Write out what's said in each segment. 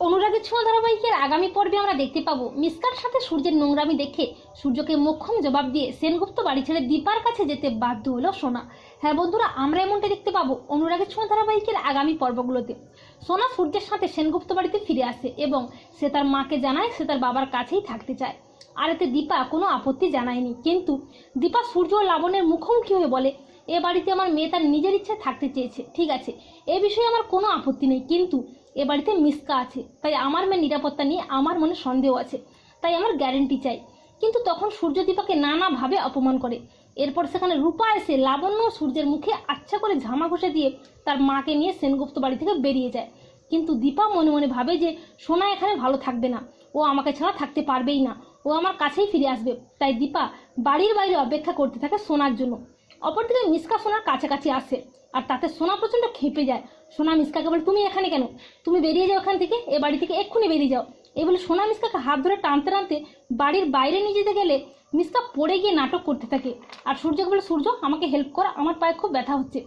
অনুরাগের ছোঁয়া ধারাবাহিকের আগামী পর্বে আমরা দেখতে পাবো মিসকার সাথে সূর্যের নোংরামি দেখে সূর্যকে মোক্ষম জবাব দিয়ে সেনগুপ্ত বাড়ি ছেড়ে দীপার কাছে যেতে বাধ্য হলো সোনা। হ্যাঁ বন্ধুরা, আমরা এমনটা দেখতে পাবো অনুরাগের ছোঁয়া ধারাবাহিকের আগামী পর্বগুলোতে। সোনা সূর্যের সাথে সেনগুপ্ত বাড়িতে ফিরে আসে এবং সে তার মাকে জানায় সে তার বাবার কাছেই থাকতে চায়। আর এতে দীপা কোনো আপত্তি জানায়নি। কিন্তু দীপা সূর্য ও লাবণের মুখোমুখি হয়ে বলে এ বাড়িতে আমার মেয়ে তার নিজের ইচ্ছে থাকতে চেয়েছে, ঠিক আছে। এ বিষয়ে আমার কোনো আপত্তি নেই, কিন্তু এ বাড়িতে মিসকা আছে, তাই আমার মেয়ের নিরাপত্তা নিয়ে আমার মনে সন্দেহ আছে, তাই আমার গ্যারেন্টি চাই। কিন্তু তখন সূর্য দীপাকে নানাভাবে অপমান করে। এরপর সেখানে রূপা এসে লাবণ্য সূর্যের মুখে আচ্ছা করে ঝামা ঘষে দিয়ে তার মাকে নিয়ে সেনগুপ্ত বাড়ি থেকে বেরিয়ে যায়। কিন্তু দীপা মনে মনে ভাবে যে সোনা এখানে ভালো থাকবে না, ও আমাকে ছাড়া থাকতে পারবেই না, ও আমার কাছেই ফিরে আসবে। তাই দীপা বাড়ির বাইরে অপেক্ষা করতে থাকে সোনার জন্য। অপরদিকে মিসকা সোনার কাছাকাছি আসে, আর তাতে সোনা প্রচণ্ড খেপে যায়। সোনা মিসকাকে বলে, তুমি এখানে কেন? তুমি বেরিয়ে যাও এখান থেকে, এ বাড়ি থেকে এক্ষুনি বেরিয়ে যাও। এই বলে সোনা মিসকাকে হাত ধরে টানতে টানতে বাড়ির বাইরে নিয়ে যেতে গেলে মিসকা পড়ে গিয়ে নাটক করতে থাকে। আর সূর্যকে বলে, সূর্য, আমাকে হেল্প কর, আমার পায়ে খুব ব্যথা হচ্ছে।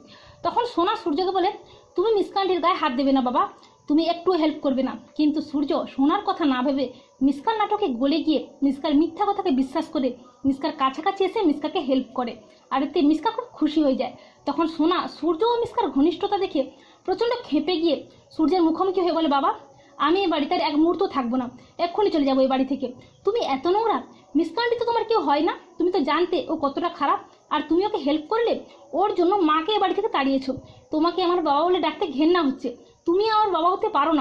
তখন সোনা সূর্যকে বলে, তুমি মিসকান্ডির গায়ে হাত দেবে না বাবা তুমি একটু হেল্প করবে না। কিন্তু সূর্য সোনার কথা না ভেবে মিসকার নাটকে গলে গিয়ে মিসকার মিথ্যা কথাকে বিশ্বাস করে মিসকার কাছাকাছি এসে মিসকাকে হেল্প করে। আর এতে মিসকা খুব খুশি হয়ে যায়। তখন সোনা, সূর্য ও মিসকার ঘনিষ্ঠতা দেখে প্রচণ্ড খেপে গিয়ে সূর্যের মুখোমুখি হয়ে বলে, বাবা, আমি এই বাড়িতে আর এক মুহূর্ত থাকব না। এক্ষুনি চলে যাব এই বাড়ি থেকে। তুমি এত নোংরা। মিসকান্ডি তো তোমার কেউ হয় না। তুমি তো জানতে ও কতটা খারাপ। আর তুমি ওকে হেল্প করলে ওর জন্য মাকে এ বাড়ি থেকে তাড়িয়েছো। তোমাকে আমার বাবা বলে ডাকতে ঘেন্না হচ্ছে। তুমি আমার বাবা হতে পারো না।